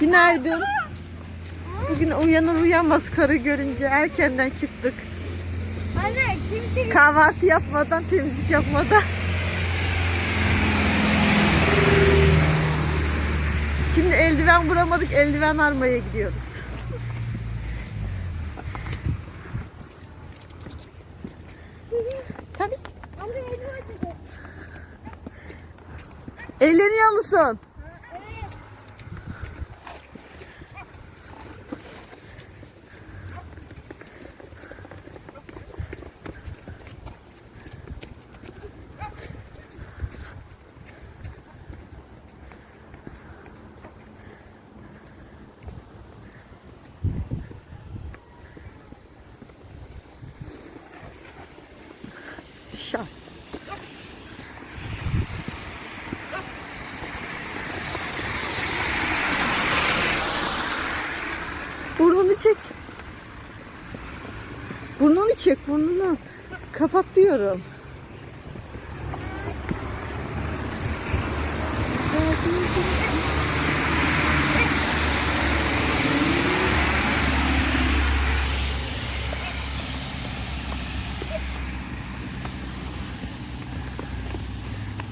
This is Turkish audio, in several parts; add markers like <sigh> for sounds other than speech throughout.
Günaydın. Bugün uyanır uyanmaz karı görünce erkenden çıktık. Anne kim çekiyor? Kahvaltı yapmadan, temizlik yapmadan. Şimdi eldiven bulamadık, eldiven almaya gidiyoruz. Açacak. Eğleniyor musun? Evet. Şah. Burnunu çek. Çek, burnunu. Kapat diyorum.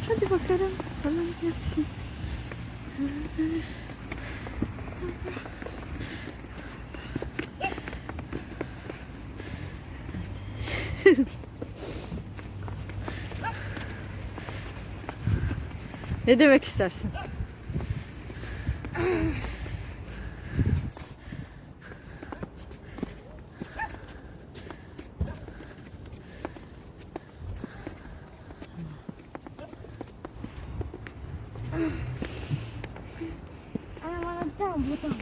Hadi bakalım. Bana gelsin. Ne demek istersin? Anne bana bir tane bu tane.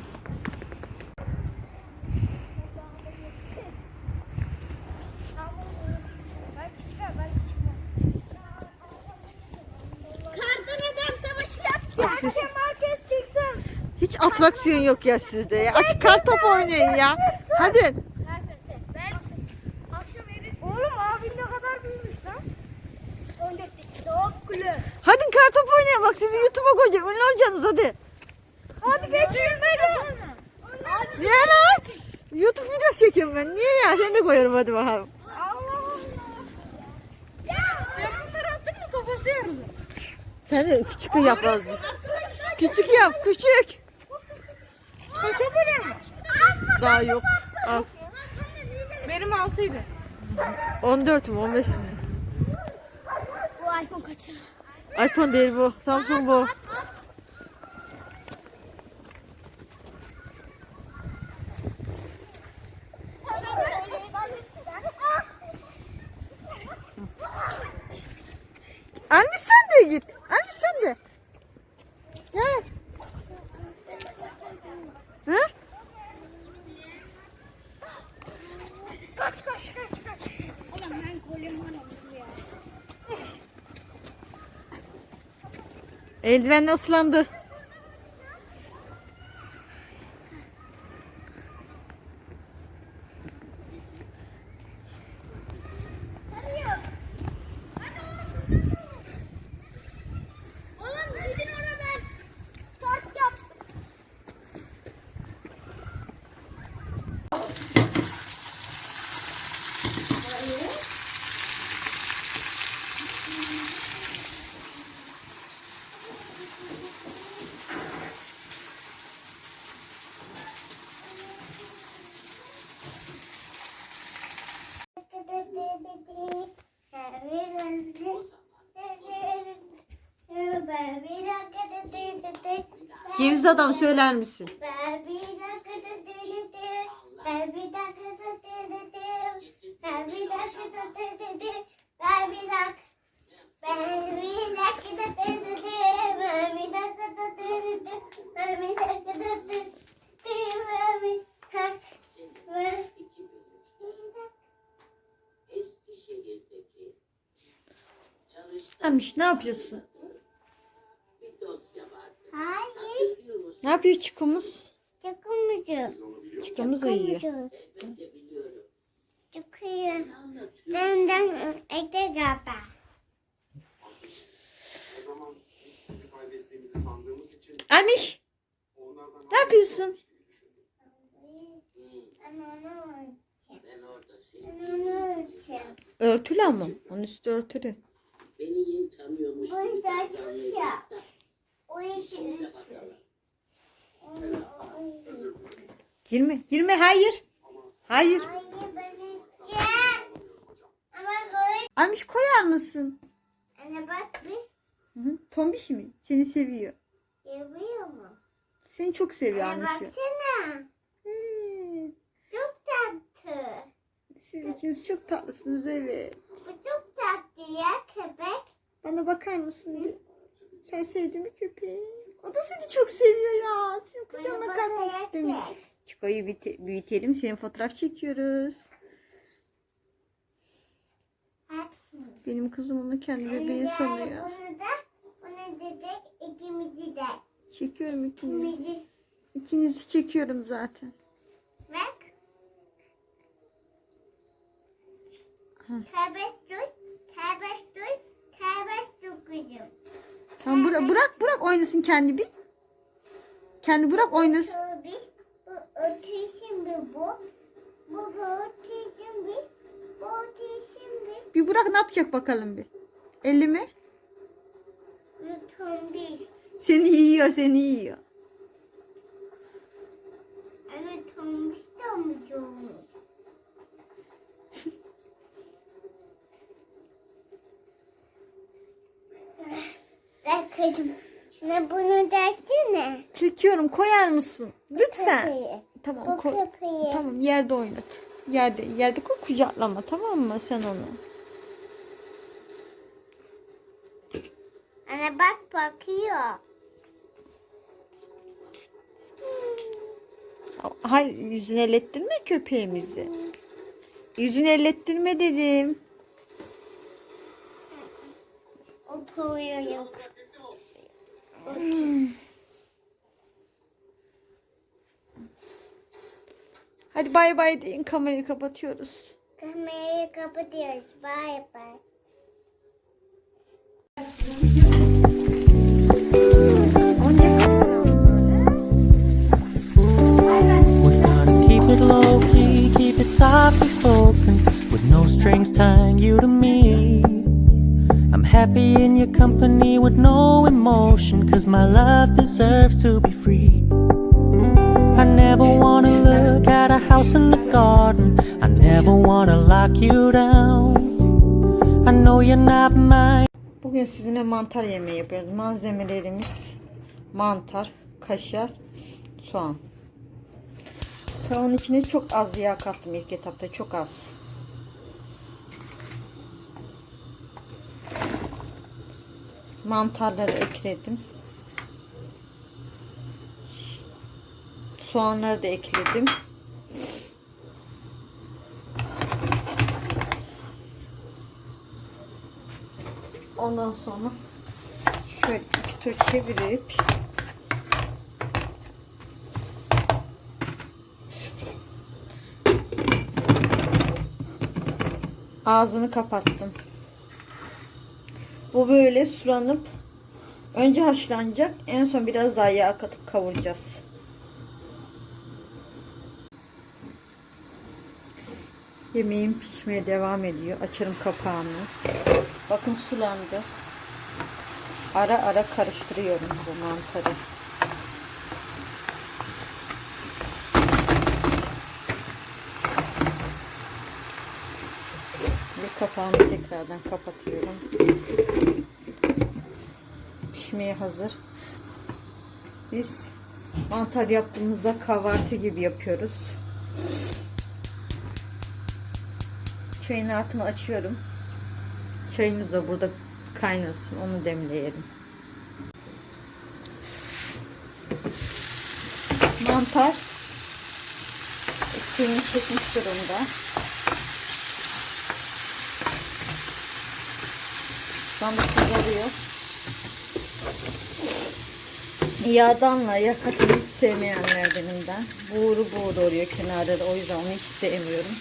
Kardan adam savaşı yapacak. siz- Akşam herkes çıksın. Hiç atraksiyon yok ya sizde ya. Hadi kar topu oynayın ya. Hadi. Ben akşam verirsin. Oğlum abin ne kadar büyümüş lan? 14 yaşında o kulü. Hadi kar topu oynayın. Bak sizi YouTube'a koyacağım. Ünlü olacaksınız hadi. Hadi geçin beni. Niye lan? YouTube videosu çekiyorum ben. Niye ya? Seni de koyarım hadi bakalım. Allah Allah. Ya sen bunları attın mı kafası yarılır. Sen de küçük yap lazım. Küçük yap. Küçük. Kaça böyle mi? Daha yok. Az. Benim 6'ydı. 14 mü 15 mi? Bu iPhone kaçı? iPhone değil bu. Samsung bu. Anne sen de git. Anne sen de. Gel. Hı? Kaç kaç kaç kaç. Ulan ben kolum var ya. Eldivenle ıslandı. Oğlum gidin ona ben start yap. Kimse adam söyler misin? Amiş ne yapıyorsun? Hayır, Ne yapıyor çikumuz? çıkmayacağım. Çikumuz uyuyor. Çıkıyor. Benden ekle galiba. Amiş. Ne yapıyorsun? Örtülü ama. Onun üstü örtülü. Beni yeni tanıyormuş. Bu gibi yüzden davranıyor açmış ya. O için üstü. Girme. Girme. Hayır. Hayır. Hayır ben içeceğim. Ama koy. Almış koyar mısın? Anne bak bir. Hı hı. Tombiş mi? Seni seviyor. Yapıyor mu? Seni çok seviyor Anne Almış'ı. baksana. Evet. Çok tatlı. Siz ikiniz çok tatlısınız evet. Bu çok tatlı ya. Bana bakar mısın? bir? Sen sevdin mi köpeği? O da seni çok seviyor ya. Senin kucağına kalkmak istemiyor. Çiko'yu büyüte- büyütelim. Senin fotoğraf çekiyoruz. Benim kızım onu kendi bebeği sanıyor. Bunu da bunu dedik ikimizi de. Çekiyorum ikinizi. İkimizi. İkinizi çekiyorum zaten. Bak. Hı. Tamam bıra- bırak bırak oynasın kendi bir. Kendi bırak oynasın. Bu ötüşüm bir bu. Bu ötüşüm bir. Bu ötüşüm bir. Bir bırak ne yapacak bakalım bir. Elimi. Bu tombiş. Seni yiyor seni yiyor. Anne tombiş tombiş olmuş. Bak kızım. Ne bunu dersene. Çekiyorum koyar mısın? Lütfen. Köpeği. Tamam Bu koy. köpeği. Tamam yerde oynat. Yerde yerde koy kucaklama tamam mı sen onu? Anne bak bakıyor. Hayır yüzünü ellettirme köpeğimizi. Yüzünü ellettirme dedim. Oturuyor. Hadi bay bay deyin kamerayı kapatıyoruz. Kamerayı kapatıyoruz. Bye bye. Ama niye kapatalım? We're gonna keep it low key, keep softly spoken, with no strings tying you to me. I'm happy in your company with no emotion, cause my love deserves to be free. I never wanna look at a house in the garden, I never wanna lock you down. I know you're not mine. Bugün sizinle mantar yemeği yapıyoruz. Malzemelerimiz mantar, kaşar, soğan. Tavanın içine çok az yağ kattım ilk etapta çok az. Mantarları ekledim. Soğanları da ekledim. Ondan sonra şöyle iki tur çevirip ağzını kapattım. Bu böyle sulanıp önce haşlanacak. En son biraz daha yağ katıp kavuracağız. Yemeğim pişmeye devam ediyor. Açarım kapağını. Bakın sulandı. Ara ara karıştırıyorum bu mantarı. Ve kapağını tekrardan kapatıyorum. Pişmeye hazır. Biz mantar yaptığımızda kahvaltı gibi yapıyoruz. Çayın altını açıyorum. Çayımız da burada kaynasın. Onu demleyelim. Mantar suyunu çekmiş durumda. Anda kızarıyor. Yağdanla yakatını hiç sevmeyenlerdenim ben. Buğuru buğuru oluyor kenarda da o yüzden onu hiç sevmiyorum.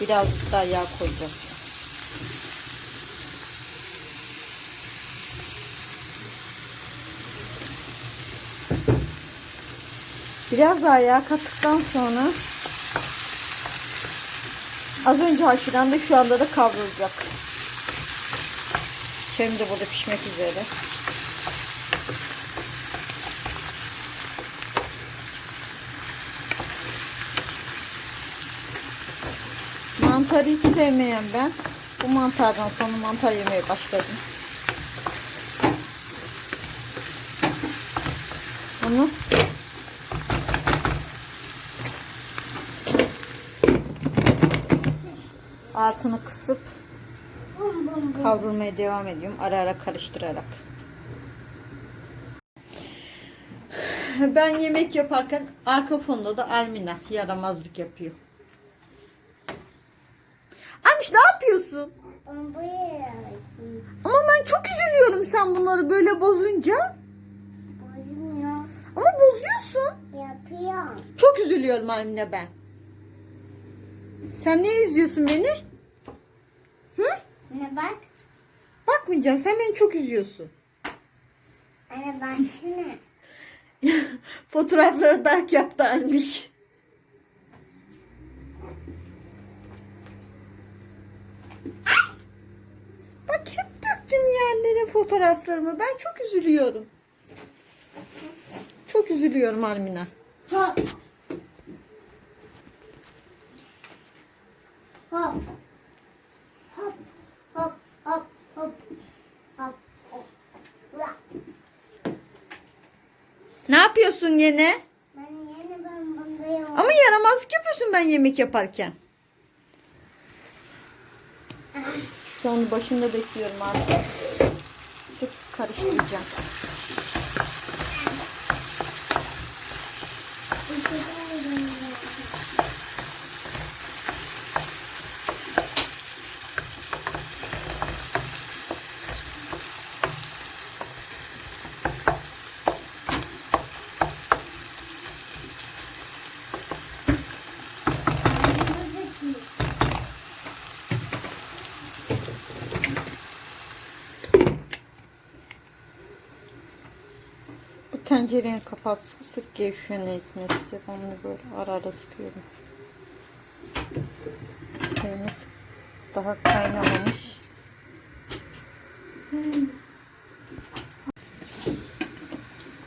Birazcık daha yağ koyacağız. Biraz daha yağ kattıktan sonra az önce haşlandı şu anda da kavrulacak. Şimdi burada pişmek üzere. Mantarı hiç sevmeyen ben. Bu mantardan sonra mantar yemeye başladım. Bunu altını kısıp kavrulmaya devam ediyorum. Ara ara karıştırarak. Ben yemek yaparken arka fonda da Almina yaramazlık yapıyor. Almış açayım. Ama ben çok üzülüyorum sen bunları böyle bozunca. Bozmuyor. Ama bozuyorsun. Yapıyorum. Çok üzülüyorum Almina ben. Sen niye üzüyorsun beni? Hı? Ne bak? Bakmayacağım. Sen beni çok üzüyorsun. Anne bak şuna. <laughs> Fotoğrafları dark yaptı fotoğraflarımı. Ben çok üzülüyorum. Çok üzülüyorum Almina. Ha. Hop. Hop. Hop. Hop. Hop. Hop. Ne yapıyorsun yine? Ben yine ben bundayım. Ama yaramazlık yapıyorsun ben yemek yaparken. Ah. Şu an başında bekliyorum artık. Sık sık karıştıracağım. Bu tencerenin kapağı sık sık gevşiyor niyetine size. Ben bunu böyle ara ara sıkıyorum. Suyumuz daha kaynamamış.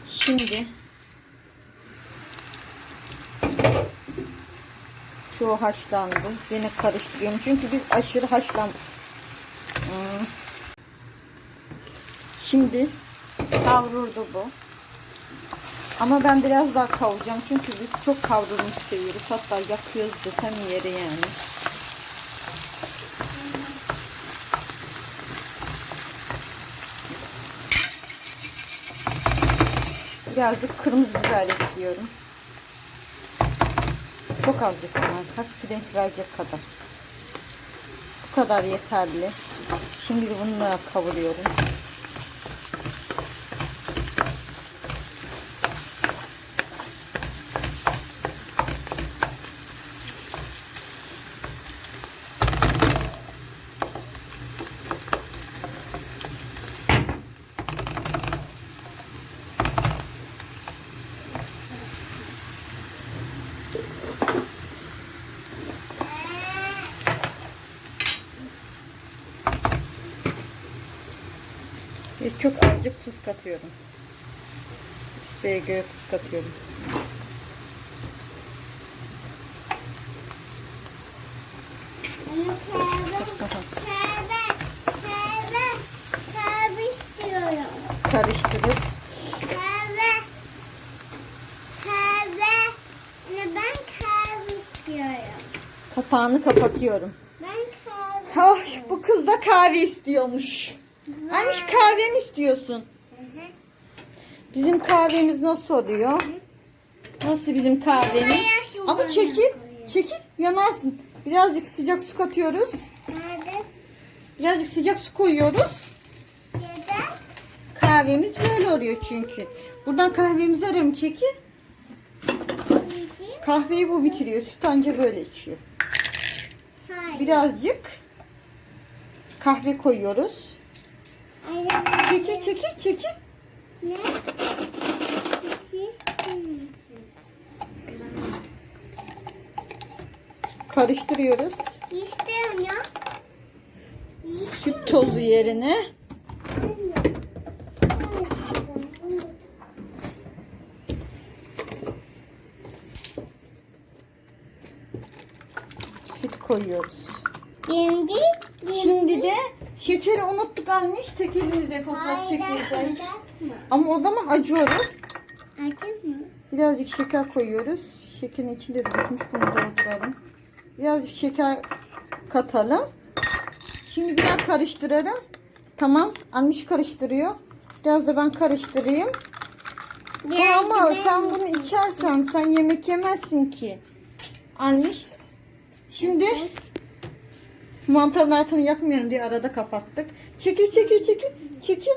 Şimdi şu haşlandı. Yine karıştırıyorum. Çünkü biz aşırı haşlan Hmm. Şimdi kavruldu bu. Ama ben biraz daha kavuracağım çünkü biz çok kavrulmuş seviyoruz. Hatta yakıyoruz desem yeri yani. Birazcık kırmızı biber ekliyorum. Çok azıcık ama hafif renk verecek kadar. Bu kadar yeterli. Şimdi bununla kavuruyorum. Ve çok azıcık tuz katıyorum. İsteğe göre tuz katıyorum. Anne kahve. Kahve. Kahve. Kahve istiyorum. Karıştırıp Kahve. Kahve. Ben kahve istiyorum. kapağını kapatıyorum. Ben kahve Oh, bu kız da kahve istiyormuş. Aymış kahve mi istiyorsun? Hı hı. Bizim kahvemiz nasıl oluyor? Nasıl bizim kahvemiz? Ama çekil, çekil yanarsın. Birazcık sıcak su katıyoruz. Nerede? Birazcık sıcak su koyuyoruz. Neden? Kahvemiz böyle oluyor çünkü. Buradan kahvemizi arıyorum çekil. Kahveyi bu bitiriyor. Süt anca böyle içiyor. Hayır. Birazcık kahve koyuyoruz. Çekil çekil çekil. Ne? Karıştırıyoruz. İstemiyorum ya. Süt tozu yerine süt koyuyoruz. Şimdi, şimdi de şekeri unuttuk almış. Tek elimizle fotoğraf çekeceğiz. Ama o zaman acıyoruz. Açık mı? Birazcık şeker koyuyoruz. Şekerin içinde de bitmiş. Bunu dolduralım. Birazcık şeker katalım. Şimdi biraz karıştıralım. Tamam. Almış karıştırıyor. Biraz da ben karıştırayım. Ya ama sen bunu içersen sen yemek yemezsin ki. Almış. Şimdi mantarın altını yakmayalım diye arada kapattık. Çekil çekil çekil. Çekil.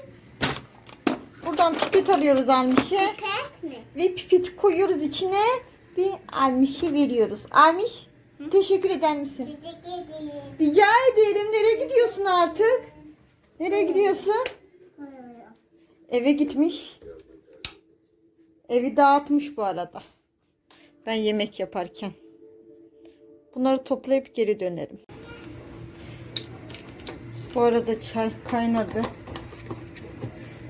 Buradan pipet alıyoruz Almiş'e. Pet mi? Ve pipet koyuyoruz içine. Ve Almiş'e veriyoruz. Almiş teşekkür eder misin? Teşekkür ederim. Rica ederim. Nereye gidiyorsun artık? Nereye gidiyorsun? Eve gitmiş. Evi dağıtmış bu arada. Ben yemek yaparken. Bunları toplayıp geri dönerim. Bu arada çay kaynadı.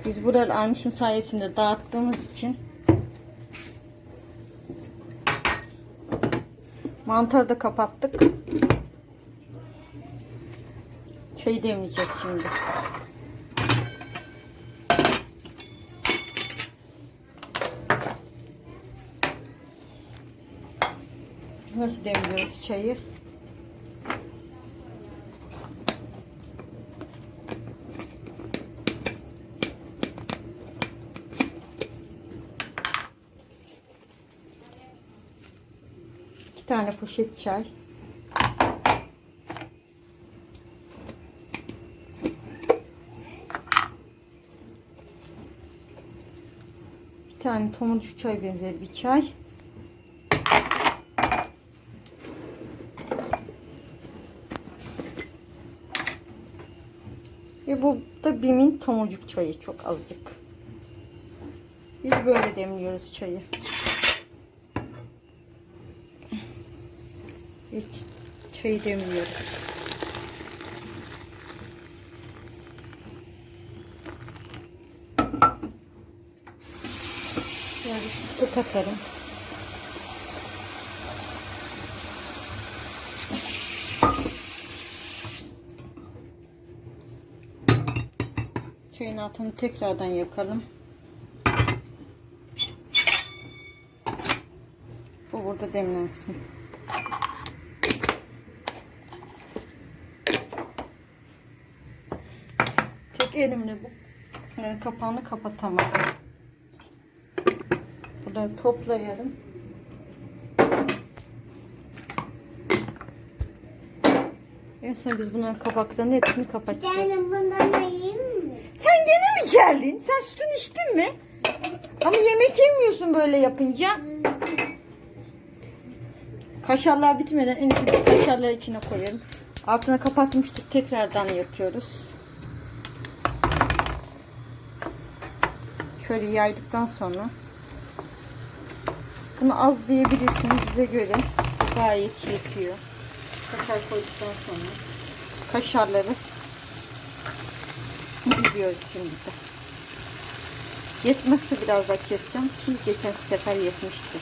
Biz buraları Armiş'in sayesinde dağıttığımız için mantarı da kapattık. Çayı demleyeceğiz şimdi. Biz nasıl demliyoruz çayı? Poşet çay. Bir tane tomurcuk çay benzeri bir çay. Ve bu da Bim'in tomurcuk çayı çok azıcık. Biz böyle demliyoruz çayı. Hiç demliyoruz. Biraz su katarım. Çayın altını tekrardan yakalım. Bu burada demlensin. Tek elimle bu yani kapağını kapatamadım. Buradan toplayalım. En son biz bunların kapaklarını hepsini kapatacağız. Yani bundan alayım mı? Sen gene mi geldin? Sen sütünü içtin mi? Ama yemek yemiyorsun böyle yapınca. Kaşarlar bitmeden en iyisi kaşarları içine koyalım. Altına kapatmıştık. Tekrardan yapıyoruz. Şöyle yaydıktan sonra. Bunu az diyebilirsiniz bize göre. Gayet yetiyor. Kaşar koyduktan sonra. Kaşarları Gidiyoruz şimdi de. Yetmezse biraz daha keseceğim ki geçen sefer yetmişti.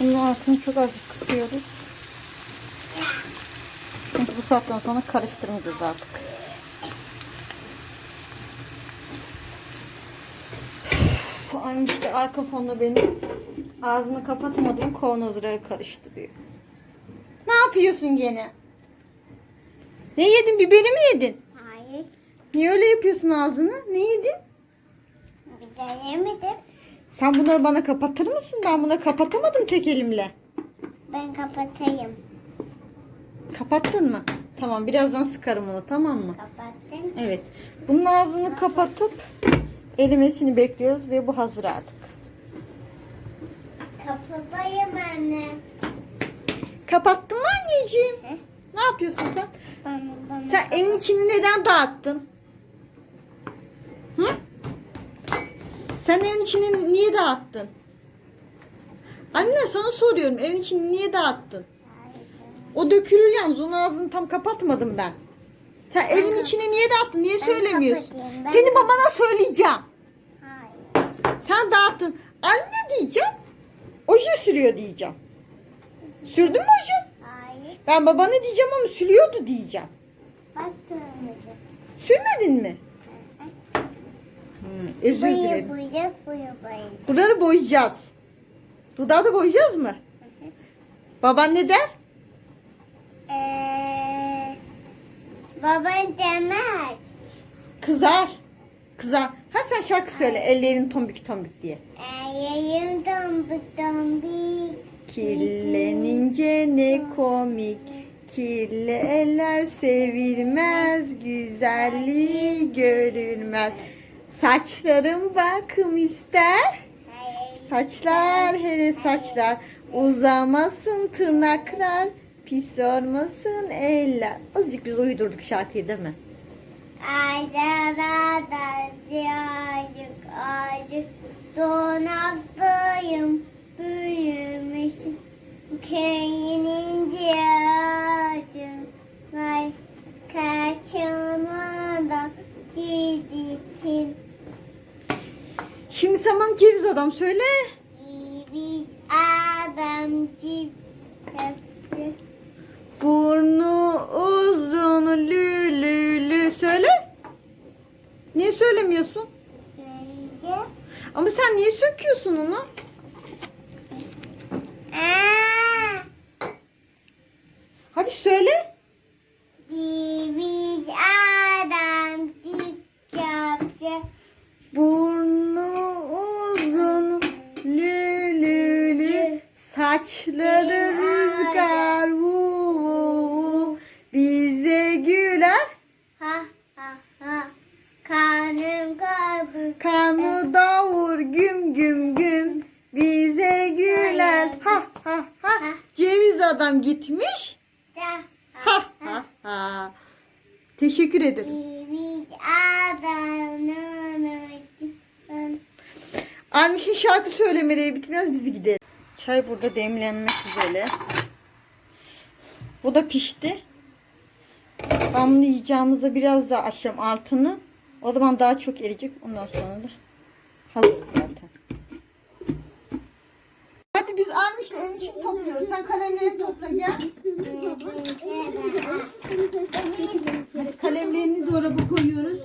Bunun altını çok az kısıyoruz. Çünkü bu saatten sonra karıştırmayacağız artık. Bu an işte arka fonda benim ağzını kapatamadığım kavanozları karıştırıyor. yapıyorsun gene? Ne yedin? Biberi mi yedin? Hayır. Niye öyle yapıyorsun ağzını? Ne yedin? De yemedim. Sen bunları bana kapatır mısın? Ben bunları kapatamadım tek elimle. Ben kapatayım. Kapattın mı? Tamam birazdan sıkarım onu tamam mı? Kapattım. Evet. Bunun ağzını kapatıp erimesini bekliyoruz ve bu hazır artık. Kapatayım anne. Kapattın mı anneciğim? Hı? Ne yapıyorsun sen? Bana, bana Sen evin içini neden dağıttın? Hı? Sen evin içini niye dağıttın? Anne sana soruyorum. Evin içini niye dağıttın? O dökülür yalnız. Onun ağzını tam kapatmadım ben. Sen evin içini niye dağıttın? Niye söylemiyorsun? kapatayım, ben Seni babana söyleyeceğim. Hayır. Sen dağıttın. Anne diyeceğim. Oje sürüyor diyeceğim. Sürdün mü oje? Hayır. Ben babana diyeceğim ama sürüyordu diyeceğim. Bak görmedim. Sürmedin mi? Hmm, özür Buyur dilerim. buyur buyur. Buraları boyayacağız. Dudağı da boyayacağız mı? Baban ne der? Eee baban demez. Kızar. Kızar. Ha sen şarkı söyle. Ellerin tombik tombik diye. Eğerim tombik tombik. Kirlenince ne komik. Kirli eller sevilmez. Güzelliği görülmez. Saçlarım bakım ister. Saçlar hele saçlar. Uzamasın tırnaklar pis olmasın eller. Azıcık biz uydurduk şarkıyı değil mi? Aydalarda ziyacık acık donaktayım büyümüşüm köyünün ziyacık var kaçına da giditim Şimdi tamam ceviz adam söyle. biz adamcık yaptık Burnu uzun lü lü lü söyle. Niye söylemiyorsun? önce Ama sen niye söküyorsun onu? Aa, Hadi söyle. biz adamcık yaptık Burnu uzun lü lü lü saçları rüzgar vu vu vu bize güler Ha ha ha. Karnım kaldı. kanı davur güm güm güm bize güler ha ha ha ceviz adam gitmiş Da. ha ha ha teşekkür ederim Almış'ın şarkı söylemeleri bitmez bizi gidelim. Çay burada demlenmek üzere. Bu da pişti. Ben bunu yiyeceğimizde biraz daha açacağım altını. O zaman daha çok eriyecek. Ondan sonra da hazır zaten. Hadi biz Almış'la evin için topluyoruz. Sen kalemlerini topla gel. Hadi kalemlerini dolaba koyuyoruz.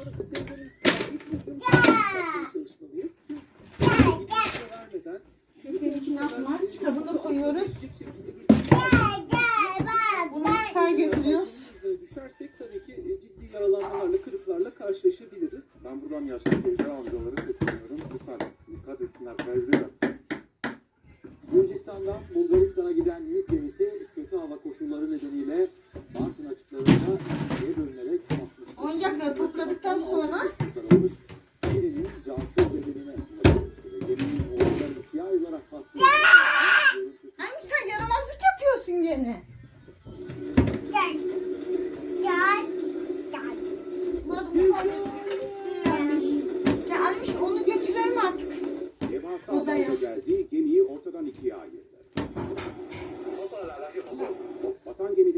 İçine atma. Kitabını da koyuyoruz. Bunu mutfağa götürüyoruz. düşersek tabii ki e, ciddi yaralanmalarla, kırıklarla karşılaşabiliriz. Ben buradan yaşlı teyze amcaları sesleniyorum. Lütfen dikkat etsinler, kaydırıyor. Gürcistan'dan Bulgaristan'a giden yük gemisi kötü hava koşulları nedeniyle Bartın açıklarında ikiye bölünerek. Oyuncakları topladıktan sonra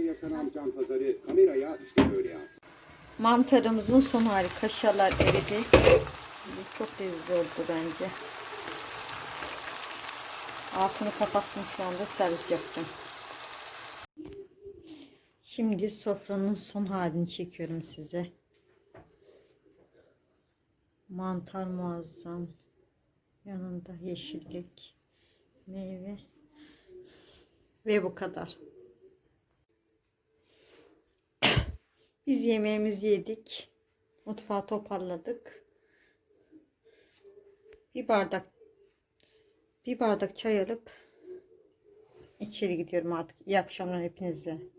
yaşanan can pazarı kameraya işte böyle yansıdı. Mantarımızın son hali. Kaşarlar eridi. Çok lezzetli oldu bence. Altını kapattım şu anda servis yapacağım. Şimdi sofranın son halini çekiyorum size. Mantar muazzam. Yanında yeşillik, meyve ve bu kadar. Biz yemeğimizi yedik. Mutfağı toparladık. Bir bardak bir bardak çay alıp içeri gidiyorum artık. İyi akşamlar hepinize.